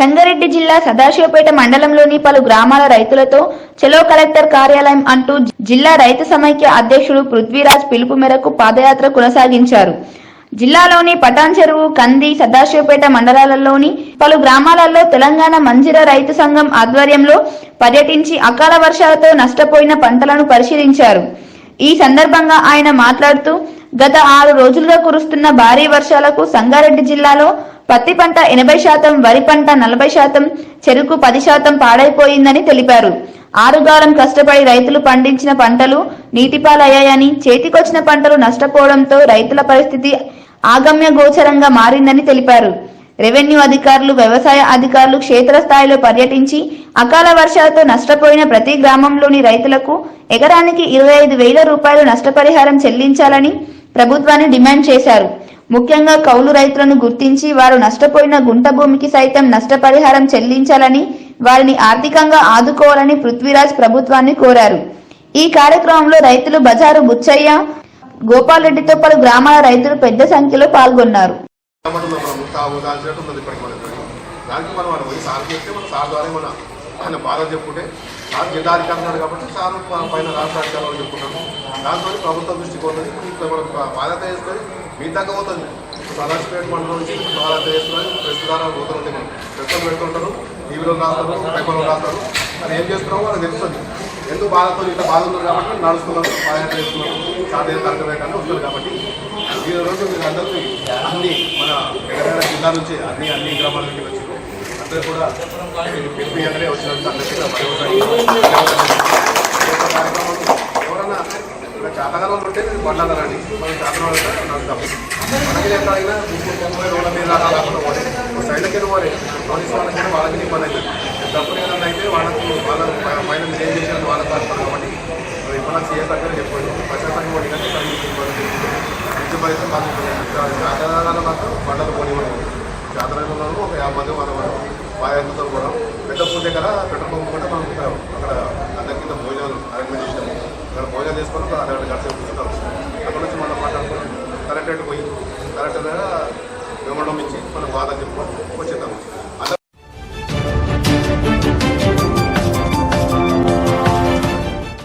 సంగారెడ్డి జిల్లా సదాశివపేట మండలంలోని పలు గ్రామాల రైతులతో చెలో కలెక్టర్ కార్యాలయం అంటూ జిల్లా రైతు సమైక్య అధ్యక్షుడు పృథ్వీరాజ్ పిలుపు మేరకు పాదయాత్ర కొనసాగించారు. జిల్లాలోని పటాన్ చెరువు కంది సదాశివపేట మండలాలలోని పలు గ్రామాలలో తెలంగాణ మంజిర రైతు సంఘం ఆధ్వర్యంలో పర్యటించి అకాల వర్షాలతో నష్టపోయిన పంటలను పరిశీలించారు. ఈ సందర్భంగా ఆయన మాట్లాడుతూ గత ఆరు రోజులుగా కురుస్తున్న భారీ వర్షాలకు సంగారెడ్డి జిల్లాలో పత్తి పంట ఎనభై శాతం వరి పంట నలభై శాతం చెరుకు పది శాతం పాడైపోయిందని తెలిపారు. ఆరుగాలం కష్టపడి రైతులు పండించిన పంటలు నీటిపాలయ్యాయని చేతికొచ్చిన పంటలు నష్టపోవడంతో రైతుల పరిస్థితి ఆగమ్య గోచరంగా మారిందని తెలిపారు. రెవెన్యూ అధికారులు వ్యవసాయ అధికారులు క్షేత్రస్థాయిలో పర్యటించి అకాల వర్షాలతో నష్టపోయిన ప్రతి గ్రామంలోని రైతులకు ఎకరానికి ఇరవై ఐదు వేల రూపాయలు నష్టపరిహారం చెల్లించాలని ప్రభుత్వాన్ని డిమాండ్ చేశారు. ముఖ్యంగా కౌలు రైతులను గుర్తించి వారు నష్టపోయిన గుంట భూమికి సైతం నష్టపరిహారం చెల్లించాలని వారిని ఆర్థికంగా ఆదుకోవాలని పృథ్వీరాజ్ ప్రభుత్వాన్ని కోరారు ఈ కార్యక్రమంలో రైతులు బజారు బుచ్చయ్య గోపాల్రెడ్డితో పలు గ్రామాల రైతులు పెద్ద సంఖ్యలో పాల్గొన్నారు దానికి మనం మనం పోయి సార్ చేస్తే మన సార్ ద్వారా మన ఆయన బాధ చెప్పుకుంటే సార్ జిల్లా అధికారి ఉన్నాడు కాబట్టి సార్ పైన రాష్ట్ర అధికారులు చెప్పుకున్నాము దాంతో ప్రభుత్వం దృష్టికి పోతుంది ఇప్పుడు మనం బా- బాధ్యత చేసుకొని మీ దాకా పోతుంది సదాశివపేట మండలం నుంచి బాధ్యత చేసుకొని ప్రెస్ ద్వారా పోతుంది ప్రెస్లో పెడుతుంటారు టీవీలో రాస్తారు పేపర్లో రాస్తారు. అది ఏం చేస్తున్నామో వాళ్ళకి తెలుస్తుంది. ఎందుకు బాధతో ఇంత బాధ ఉంది కాబట్టి నడుస్తున్నాము బాధ్యత చేస్తున్నాము సాధ్యత కరెక్ట్ వస్తుంది కాబట్టి ఈ రోజు మీరు అందరికీ అన్ని మన తెలంగాణ జిల్లా నుంచి అన్ని అన్ని గ్రామాల నుంచి వచ్చారు అందరూ కూడా అందరికీ యొక్క కార్యక్రమం ఎవరన్నా ఇక్కడ చేతగానం ఉంటే నేను బండ్లన్నారండి మనం చేతనం అంటే నడుస్తాం మనకి ఎక్కడైనా రోడ్ల మీద కాకుండా పోతే సైడ్లకి పోలే పోలీస్ వాళ్ళకి వాళ్ళకి ఇబ్బంది అవుతుంది. డబ్బులు ఏదైనా అయితే వాళ్ళకి వాళ్ళ పైన ఏం చేసినట్టు వాళ్ళకి వస్తారు కాబట్టి ఇప్పుడు సీఎస్ దగ్గర చెప్పండి. ప్రశాసనం కూడా కానీ ఇంటి పరిస్థితి మాకు జాతరాలు మాత్రం పంటలు పోనివ్వండి. జాతరలో ఒక యాభై మంది మనం బాధ్యతతో కూడా పెద్ద పూజ దగ్గర పెట్రోల్ పంప్ కూడా మనం అక్కడ అందరి కింద భోజనాలు అరేంజ్మెంట్ చేసినాము. అక్కడ భోజనం చేసుకొని అక్కడ అరగంట గంట కూర్చుంటాం అక్కడ నుంచి మనం మాట్లాడుకుని కరెక్ట్ పోయి కలెక్టర్ దగ్గర మెమోడం ఇచ్చి మనం బాధ చెప్పుకొని వచ్చేద్దాం